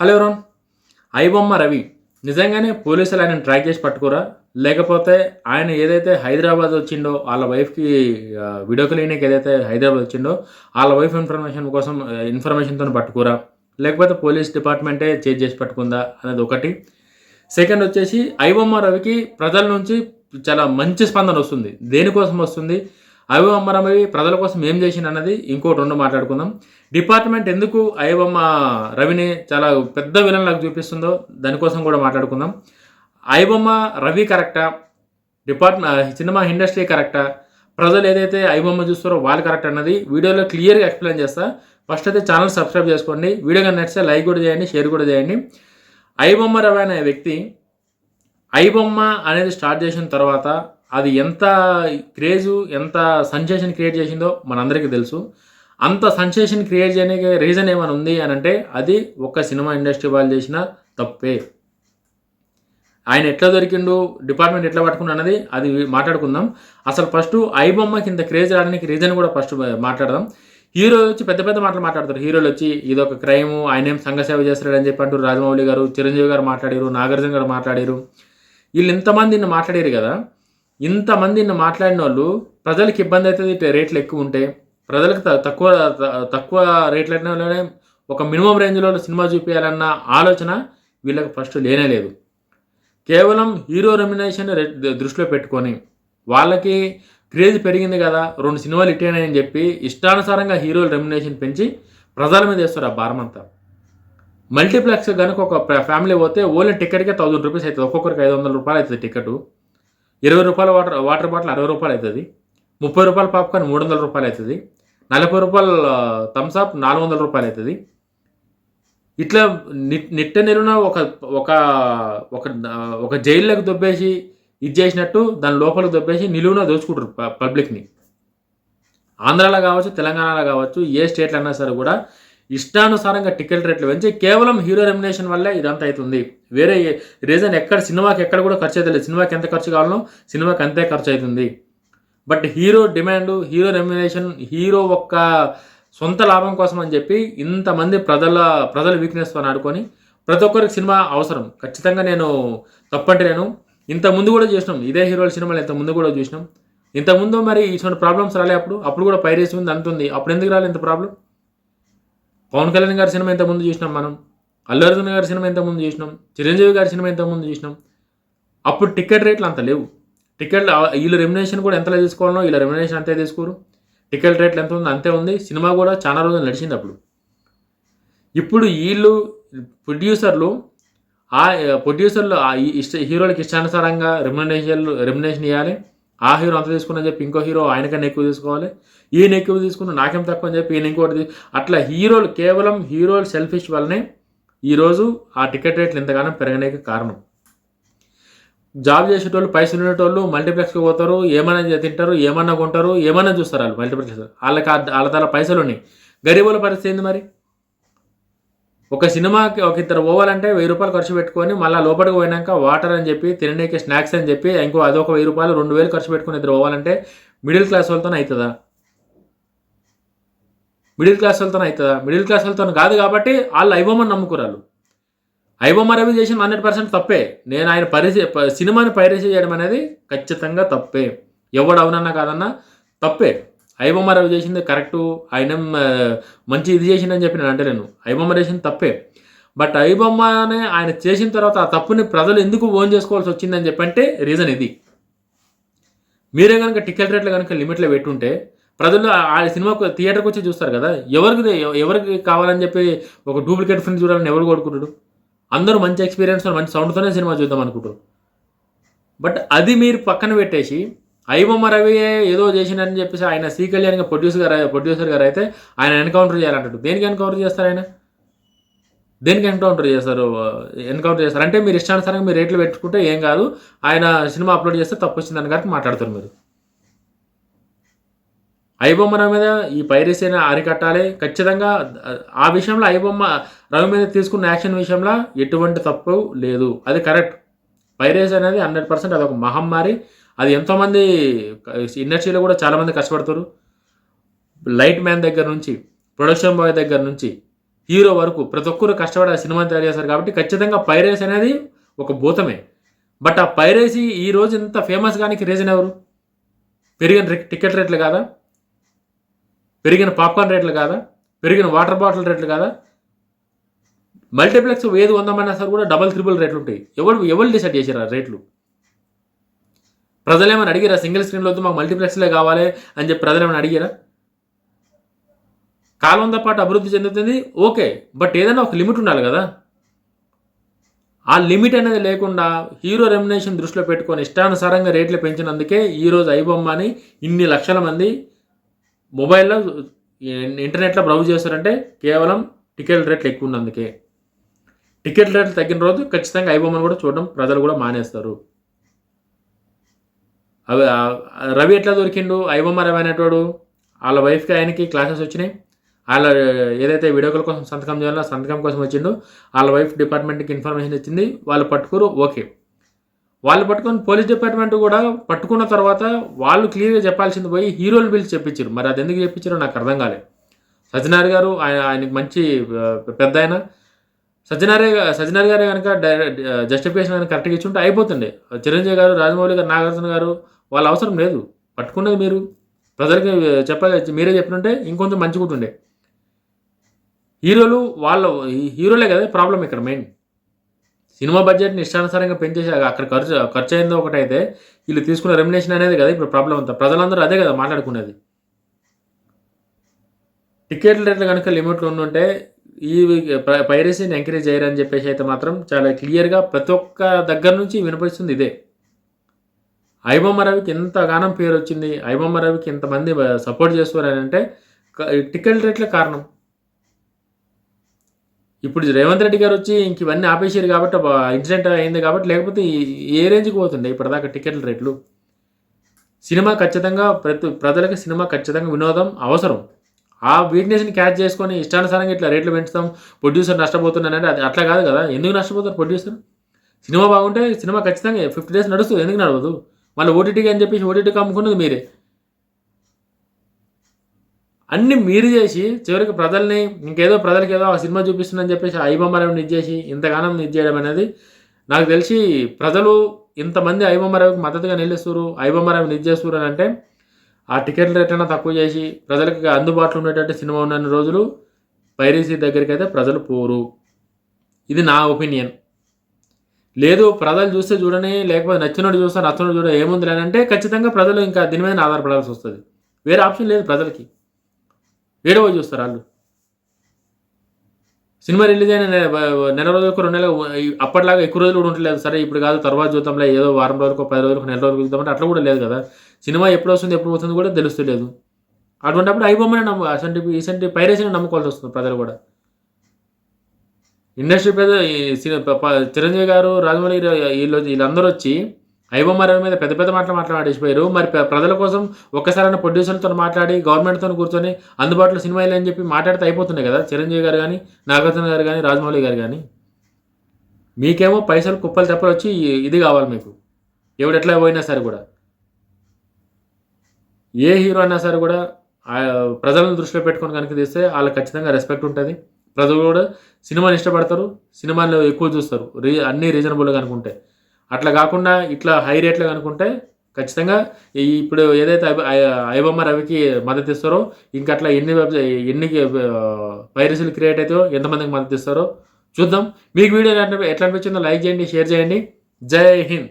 Hello everyone? IBomma Ravi. నిజంగానే పోలీసులు ఆయన ట్రాక్ చేసి పట్టుకోరా? లేకపోతే ఆయన ఏదైతే హైదరాబాద్ వచ్చిండో వాళ్ళ వైఫ్కి వీడియో క్లినిక్ ఏదైతే హైదరాబాద్ వచ్చిండో వాళ్ళ వైఫ్ ఇన్ఫర్మేషన్ కోసం ఇన్ఫర్మేషన్తో పట్టుకోరా? లేకపోతే పోలీస్ డిపార్ట్మెంటే చేజ్ చేసి పట్టుకుందా అనేది ఒకటి. సెకండ్ వచ్చేసి ఐబొమ్మ రవికి ప్రజల నుంచి చాలా మంచి స్పందన వస్తుంది. దేనికోసం వస్తుంది? ఐబొమ్మ ప్రజల కోసం ఏం చేసింది అన్నది ఇంకోటి రెండు మాట్లాడుకుందాం. డిపార్ట్మెంట్ ఎందుకు ఐబొమ్మ రవిని చాలా పెద్ద విలన్లకు చూపిస్తుందో దానికోసం కూడా మాట్లాడుకుందాం. ఐబొమ్మ రవి కరెక్టా డిపార్ట్మెంట్ సినిమా ఇండస్ట్రీ కరెక్టా ప్రజలు ఏదైతే ఐబొమ్మ చూస్తారో వాళ్ళు కరెక్ట్ అన్నది వీడియోలో క్లియర్గా ఎక్స్ప్లెయిన్ చేస్తా. ఫస్ట్ అయితే ఛానల్ సబ్స్క్రైబ్ చేసుకోండి. వీడియో కానీ నచ్చితే లైక్ కూడా చేయండి షేర్ కూడా చేయండి. ఐబొమ్మ రవి అనే వ్యక్తి ఐబొమ్మ అనేది స్టార్ట్ చేసిన తర్వాత అది ఎంత క్రేజు ఎంత సంచేషన్ క్రియేట్ చేసిందో మనందరికీ తెలుసు. అంత సంచేషన్ క్రియేట్ చేయడానికి రీజన్ ఏమైనా ఉంది అని అంటే అది ఒక సినిమా ఇండస్ట్రీ వాళ్ళు చేసిన తప్పే. ఆయన ఎట్లా దొరికిండు డిపార్ట్మెంట్ ఎట్లా పట్టుకున్నా అన్నది అది మాట్లాడుకుందాం. అసలు ఫస్ట్ ఐబొమ్మకి ఇంత క్రేజ్ రావడానికి రీజన్ కూడా ఫస్ట్ మాట్లాడదాం. హీరో వచ్చి పెద్ద పెద్ద మాటలు మాట్లాడతారు. హీరోలు వచ్చి ఇది ఒక క్రైమ్ ఆయన ఏం సంఘసేవ చేస్తాడని చెప్పి అంటారు రాజమౌళి గారు చిరంజీవి గారు మాట్లాడారు నాగార్జున గారు మాట్లాడారు. వీళ్ళు ఇంతమంది నిన్ను మాట్లాడారు కదా ఇంతమంది నిన్ను మాట్లాడిన వాళ్ళు ప్రజలకు ఇబ్బంది అవుతుంది రేట్లు ఎక్కువ ఉంటే ప్రజలకు త- తక్కువ రేట్లు తక్కువ రేట్లనే ఒక మినిమం రేంజ్లో సినిమా చూపించాలన్న ఆలోచన వీళ్ళకి ఫస్ట్ లేనే లేదు. కేవలం హీరో రెమ్యునేషన్ దృష్టిలో పెట్టుకొని వాళ్ళకి క్రేజ్ పెరిగింది కదా రెండు సినిమాలు ఇట్టేనని చెప్పి ఇష్టానుసారంగా హీరోల రెమ్యునేషన్ పెంచి ప్రజల మీద వేస్తారు ఆ భారం అంతా. మల్టీప్లెక్స్ కనుక ఒక ఫ్యా- ఫ్యామిలీ పోతే ఓన్లీ టికెట్కే థౌజండ్ రూపీస్ అవుతుంది ఒక్కొక్కరికి ఐదు వందల రూపాయలు అవుతుంది టికెట్. ఇరవై రూపాయల వాటర్ వాటర్ బాటిల్ అరవై రూపాయలు అవుతుంది. ముప్పై రూపాయల పాప్కార్న్ మూడు వందల రూపాయలు అవుతుంది. నలభై రూపాయల థమ్స్అప్ నాలుగు వందల రూపాయలు అవుతుంది. ఇట్లా నిట్ట నిలున ఒక ఒక ఒక ఒక జైల్లోకి దొబ్బేసి ఇది చేసినట్టు దాని లోపలికి దొబ్బేసి నిలువున దోచుకుంటారు పబ్లిక్ని. ఆంధ్రాలో కావచ్చు తెలంగాణలో కావచ్చు ఏ స్టేట్లో అయినా సరే కూడా ఇష్టానుసారంగా టికెట్ రేట్లు పెంచి కేవలం హీరో రెమినేషన్ వల్లే ఇదంతా అవుతుంది. వేరే రీజన్ ఎక్కడ సినిమాకి ఎక్కడ కూడా ఖర్చు అయితే లేదు సినిమాకి ఎంత ఖర్చు కావాలనో సినిమాకి అంతే ఖర్చు అవుతుంది. But hero demand hero remuneration hero ఒక్క సొంత లాభం కోసం అని చెప్పి ఇంతమంది ప్రజల ప్రజల వీక్నెస్తో ఆడుకొని ప్రతి ఒక్కరికి సినిమా అవసరం. ఖచ్చితంగా నేను తప్పంటే నేను ఇంత ముందు కూడా చూసినాం. ఇదే హీరోల సినిమాలు ఇంత ముందు కూడా చూసినాం. ఇంత ముందు మరి ఇటువంటి ప్రాబ్లమ్స్ రాలే అప్పుడు. అప్పుడు కూడా పైరేసి ఉంది అంత ఉంది అప్పుడు ఎందుకు రాలే ఇంత ప్రాబ్లం పవన్ కళ్యాణ్ గారి సినిమా ఇంత ముందు చూసినాం మనం? అల్లు అర్జున్ గారి సినిమా ఇంత ముందు చూసినాం? చిరంజీవి గారి సినిమా ఇంత ముందు చూసినాం? అప్పుడు టికెట్ రేట్లు అంత లేవు. టికెట్లు వీళ్ళు రెమ్యునేషన్ కూడా ఎంతలో తీసుకోవాలనో వీళ్ళ రెమ్యునేషన్ అంతే తీసుకోరు. టికెట్ రేట్లు ఎంత ఉందో అంతే ఉంది. సినిమా కూడా చాలా రోజులు నడిచింది అప్పుడు. ఇప్పుడు వీళ్ళు ప్రొడ్యూసర్లు ఆ ప్రొడ్యూసర్లు ఆ ఇష్ట హీరోలకు ఇష్టానుసారంగా రెమ్యునేషన్ రెమ్యునేషన్ ఇవ్వాలి ఆ హీరో అంత తీసుకుని చెప్పి ఇంకో హీరో ఆయనకన్నా ఎక్కువ తీసుకోవాలి. ఈయన ఎక్కువ తీసుకుని నాకేం తక్కువ అని చెప్పి ఈయన ఇంకోటి అట్లా హీరోలు కేవలం హీరోలు సెల్ఫిష్ వల్లనే ఈరోజు ఆ టికెట్ రేట్లు ఇంతగానో పెరగడానికి కారణం. జాబ్ చేసేటోళ్ళు పైసలు ఉండేటోళ్ళు మల్టీప్లెక్స్కి పోతారు ఏమైనా తింటారు ఏమన్నా కొంటారు ఏమన్నా చూస్తారు వాళ్ళు మల్టీప్లెక్స్ వాళ్ళకి వాళ్ళ తల పైసలు ఉన్నాయి. గరీబుల పరిస్థితి ఏంది మరి? ఒక సినిమాకి ఒక ఇద్దరు పోవాలంటే వెయ్యి రూపాయలు ఖర్చు పెట్టుకొని మళ్ళీ లోపలికి పోయినాక వాటర్ అని చెప్పి తినడానికి స్నాక్స్ అని చెప్పి ఇంకో అదొక వెయ్యి రూపాయలు రెండు వేలు ఖర్చు పెట్టుకుని ఇద్దరు పోవాలంటే మిడిల్ క్లాస్ వాళ్ళతో అవుతుందా మిడిల్ క్లాస్ వాళ్ళతో అవుతుందా మిడిల్ క్లాస్ వాళ్ళతో కాదు కాబట్టి వాళ్ళు ఐబొమ్మని నమ్ముకురాలు ఐబొమ్మ రవి చేసిన హండ్రెడ్ పర్సెంట్ తప్పే. నేను ఆయన పరిచయ ప- సినిమాని పైరసీ చేయడం అనేది ఖచ్చితంగా తప్పే. ఎవడు అవునన్నా కాదన్నా తప్పే. ఐబొమ్మ రవి చేసింది కరెక్టు ఆయన మంచి ఇది చేసిందని చెప్పి నేను అంటలేను. ఐబొమ్మ చేసింది తప్పే. బట్ ఐబొమ్మనే ఆయన చేసిన తర్వాత ఆ తప్పుని ప్రజలు ఎందుకు ఓన్ చేసుకోవాల్సి వచ్చిందని చెప్పంటే రీజన్ ఇది. మీరే కనుక టికెట్ రేట్లు కనుక లిమిట్లో పెట్టుంటే ప్రజలు ఆ- ఆ సినిమాకు థియేటర్కి వచ్చి చూస్తారు కదా ఎవరికి ఎవరికి కావాలని చెప్పి ఒక డూప్లికేట్ ఫిల్మ్ చూడాలని ఎవరు కొడుకుంటాడు అందరూ మంచి ఎక్స్పీరియన్స్ మంచి సౌండ్తోనే సినిమా చూద్దాం అనుకుంటారు బట్ అది మీరు పక్కన పెట్టేసి ఐబొమ్మ రవి ఏదో చేసిండని చెప్పేసి ఆయన శ్రీ కళ్యాణ్ ప్రొడ్యూసర్ గారు ప్రొడ్యూసర్ గారు అయితే ఆయన ఎన్కౌంటర్ చేయాలంటాడు. దేనికి ఎన్కౌంటర్ చేస్తారు ఆయన? దేనికి ఎన్కౌంటర్ చేస్తారు? ఎన్కౌంటర్ చేస్తారు? అంటే మీరు ఇష్టానుసారంగా మీరు రేట్లు పెట్టుకుంటే ఏం కాదు. ఆయన సినిమా అప్లోడ్ చేస్తే తప్పు వచ్చిందని కాబట్టి మాట్లాడతారు మీరు. ఐబొమ్మ రవి మీద ఈ పైరసీని అరికట్టాలి ఖచ్చితంగా ఆ విషయంలో ఐబొమ్మ రవి మీద తీసుకున్న యాక్షన్ విషయంలో ఎటువంటి తప్పు లేదు. అది కరెక్ట్. పైరేస్ అనేది హండ్రెడ్ పర్సెంట్ అది ఒక మహమ్మారి. అది ఎంతోమంది ఇండస్ట్రీలో కూడా చాలామంది కష్టపడతారు. లైట్ మ్యాన్ దగ్గర నుంచి ప్రొడక్షన్ బాయ్ దగ్గర నుంచి హీరో వరకు ప్రతి ఒక్కరు కష్టపడి ఆ సినిమా తయారు చేస్తారు కాబట్టి ఖచ్చితంగా పైరేస్ అనేది ఒక భూతమే. బట్ ఆ పైరేసీ ఈ రోజు ఇంత ఫేమస్ కానీ రీజన్ ఎవరు? పెరిగిన టికెట్ రేట్లు కాదా? పెరిగిన పాప్కార్న్ రేట్లు కాదా? పెరిగిన వాటర్ బాటిల్ రేట్లు కాదా? మల్టీప్లెక్స్ ఏది వందమన్నా సరే కూడా డబల్ త్రిబుల్ రేట్లు ఉంటాయి. ఎవరు ఎవరు డిసైడ్ చేశారు ఆ రేట్లు? ప్రజలు ఏమైనా అడిగారా సింగిల్ స్క్రీన్లో మాకు మల్టీప్లెక్స్లే కావాలి అని చెప్పి ప్రజలు ఏమైనా అడిగారా? కాలంతో పాటు అభివృద్ధి చెందుతుంది ఓకే. బట్ ఏదైనా ఒక లిమిట్ ఉండాలి కదా. ఆ లిమిట్ అనేది లేకుండా హీరో రెమ్యునేషన్ దృష్టిలో పెట్టుకొని ఇష్టానుసారంగా రేట్లు పెంచినందుకే ఈరోజు ఐబొమ్మని ఇన్ని లక్షల మంది మొబైల్లో ఇంటర్నెట్లో బ్రౌజ్ చేస్తారంటే కేవలం టికెట్ రేట్లు ఎక్కువ ఉన్నందుకే. టికెట్ రేట్లు తగ్గిన రోజు ఖచ్చితంగా ఐబొమ్మను కూడా చూడడం ప్రజలు కూడా మానేస్తారు. అవి రవి ఎట్లా దొరికిండు? ఐబొమ్మ రవి అనేటోడు వాళ్ళ వైఫ్కి ఆయనకి క్లాసెస్ వచ్చినాయి. వాళ్ళ ఏదైతే వీడియోల కోసం సంతకం చేయాలో సంతకం కోసం వచ్చిందో వాళ్ళ వైఫ్ డిపార్ట్మెంట్కి ఇన్ఫర్మేషన్ ఇచ్చింది. వాళ్ళు పట్టుకోరు ఓకే. వాళ్ళు పట్టుకొని పోలీస్ డిపార్ట్మెంట్ కూడా పట్టుకున్న తర్వాత వాళ్ళు క్లియర్గా చెప్పాల్సింది పోయి హీరోలు పిలిచి చెప్పించారు మరి అది ఎందుకు చెప్పించారో నాకు అర్థం కాలేదు. సజ్జనార్ గారు ఆయన ఆయనకి మంచి పెద్ద ఆయన. సజ్జనారే సజ్జనార్ గారే కనుక జస్టిఫికేషన్ కనుక కరెక్ట్గా ఇచ్చుంటే అయిపోతుండే. చిరంజీవి గారు రాజమౌళి గారు నాగార్జున గారు వాళ్ళ అవసరం లేదు. పట్టుకున్నది మీరు. ప్రజలకి చెప్ప మీరే చెప్పినట్టే ఇంకొంచెం మంచిగా ఉంటుండే. హీరోలు వాళ్ళ హీరోలే కదా ప్రాబ్లం ఇక్కడ మెయిన్ సినిమా బడ్జెట్ని ఇష్టానుసారంగా పెంచేసి అక్కడ ఖర్చు ఖర్చు అయిందో ఒకటైతే వీళ్ళు తీసుకున్న రెమినేషన్ అనేది కదా ఇప్పుడు ప్రాబ్లం అంతా. ప్రజలందరూ అదే కదా మాట్లాడుకునేది. టికెట్ రేట్లు కనుక లిమిట్లు ఉండుంటే ఈ పైరసీని ఎంకరేజ్ చేయరని చెప్పేసి అయితే మాత్రం చాలా క్లియర్గా ప్రతి ఒక్క దగ్గర నుంచి వినపడుతుంది ఇదే. ఐబొమ్మ రవికి ఎంతగానం పేరు వచ్చింది ఐబొమ్మ రవికి ఇంతమంది సపోర్ట్ చేస్తున్నారని అంటే టికెట్ రేట్లే కారణం. ఇప్పుడు రేవంత్ రెడ్డి గారు వచ్చి ఇంక ఇవన్నీ ఆపేసారు కాబట్టి ఇన్సిడెంట్ అయింది కాబట్టి లేకపోతే ఈ- ఏ రేంజ్కి పోతుండే ఇప్పటిదాకా టికెట్ల రేట్లు. సినిమా ఖచ్చితంగా ప్రతి ప్రజలకు సినిమా ఖచ్చితంగా వినోదం అవసరం. ఆ వీక్నెస్ని క్యాచ్ చేసుకొని ఇష్టానుసారంగా ఇట్లా రేట్లు పెంచుతాం ప్రొడ్యూసర్ నష్టపోతున్నానంటే అది అట్లా కాదు కదా. ఎందుకు నష్టపోతారు ప్రొడ్యూసర్ సినిమా బాగుంటే సినిమా ఖచ్చితంగా ఫిఫ్టీ డేస్ నడుస్తుంది. ఎందుకు నడవదు? మళ్ళీ ఓటీటీకి అని చెప్పేసి ఓటీటీకి అమ్ముకున్నది మీరే. అన్ని మీరు చేసి చివరికి ప్రజల్ని ఇంకేదో ప్రజలకి ఏదో ఆ సినిమా చూపిస్తుందని చెప్పేసి ఐబొమ్మరవిని ఇచ్చేసి ఇంతగానం ఇది చేయడం అనేది నాకు తెలిసి ప్రజలు ఇంతమంది ఐబొమ్మరవికి మద్దతుగా నిలుస్తారు ఐబొమ్మరవిని ఇది చేస్తారు అని అంటే ఆ టికెట్ రేట్ అయినా తక్కువ చేసి ప్రజలకు అందుబాటులో ఉండేటట్టు సినిమా ఉన్న రోజులు పైరసీ దగ్గరికి అయితే ప్రజలు పోరు. ఇది నా ఒపీనియన్. లేదు ప్రజలు చూస్తే చూడని లేకపోతే నచ్చినోడు చూస్తే నచ్చినోడు చూడ ఏముంది లేదంటే ఖచ్చితంగా ప్రజలు ఇంకా దీని మీద ఆధారపడాల్సి వస్తుంది. వేరే ఆప్షన్ లేదు ప్రజలకి. ఏడవ చూస్తారు వాళ్ళు. సినిమా రిలీజ్ అయిన నెల రోజులకు రెండు నెలలు అప్పటిలాగా ఎక్కువ రోజులు కూడా ఉండలేదు సరే ఇప్పుడు కాదు తర్వాత చూద్దాంలే ఏదో వారం రోజులకు పది రోజులకు నెల రోజులకు చూద్దామంటే అట్లా కూడా లేదు కదా. సినిమా ఎప్పుడు వస్తుంది ఎప్పుడు పోతుంది కూడా తెలుస్తలేదు. అటువంటిప్పుడు అయిపోమని నమ్ము అసంటి ఇసంటి పైరసీని నమ్ముకోవాల్సి వస్తుంది ప్రజలు కూడా. ఇండస్ట్రీ పెద్ద చిరంజీవి గారు రాజమౌళి వీళ్ళు వీళ్ళందరూ వచ్చి ఐబొమ్మ మీద పెద్ద పెద్ద మాటలు మాట్లాడేసిపోయారు. మరి ప్రజల కోసం ఒక్కసారైనా ప్రొడ్యూసర్లతో మాట్లాడి గవర్నమెంట్తో కూర్చొని అందుబాటులో సినిమాలు అని చెప్పి మాట్లాడితే అయిపోతున్నాయి కదా? చిరంజీవి గారు కానీ నాగార్జున గారు కానీ రాజమౌళి గారు కానీ మీకేమో పైసలు కుప్పలు తెప్పలు వచ్చి ఇది కావాలి మీకు. ఎవడు ఎట్లా పోయినా సరే కూడా. ఏ హీరో అయినా సరే కూడా ప్రజలను దృష్టిలో పెట్టుకొని కనుక తీస్తే వాళ్ళకి ఖచ్చితంగా రెస్పెక్ట్ ఉంటుంది. ప్రజలు కూడా సినిమాని ఇష్టపడతారు సినిమాలు ఎక్కువ చూస్తారు. రీ అన్నీ రీజనబుల్గా అనుకుంటే అట్లా కాకుండా ఇట్లా హై రేట్లో కనుక్కుంటే ఖచ్చితంగా ఇప్పుడు ఏదైతే ఐబొమ్మ రవికి మద్దతు ఇస్తారో ఇంకా అట్లా ఎన్ని ఎన్ని పైరసీలు క్రియేట్ అవుతాయో ఎంతమందికి మద్దతు ఇస్తారో చూద్దాం. మీకు వీడియో ఎట్లా అనిపించిందో లైక్ చేయండి షేర్ చేయండి. జై హింద్.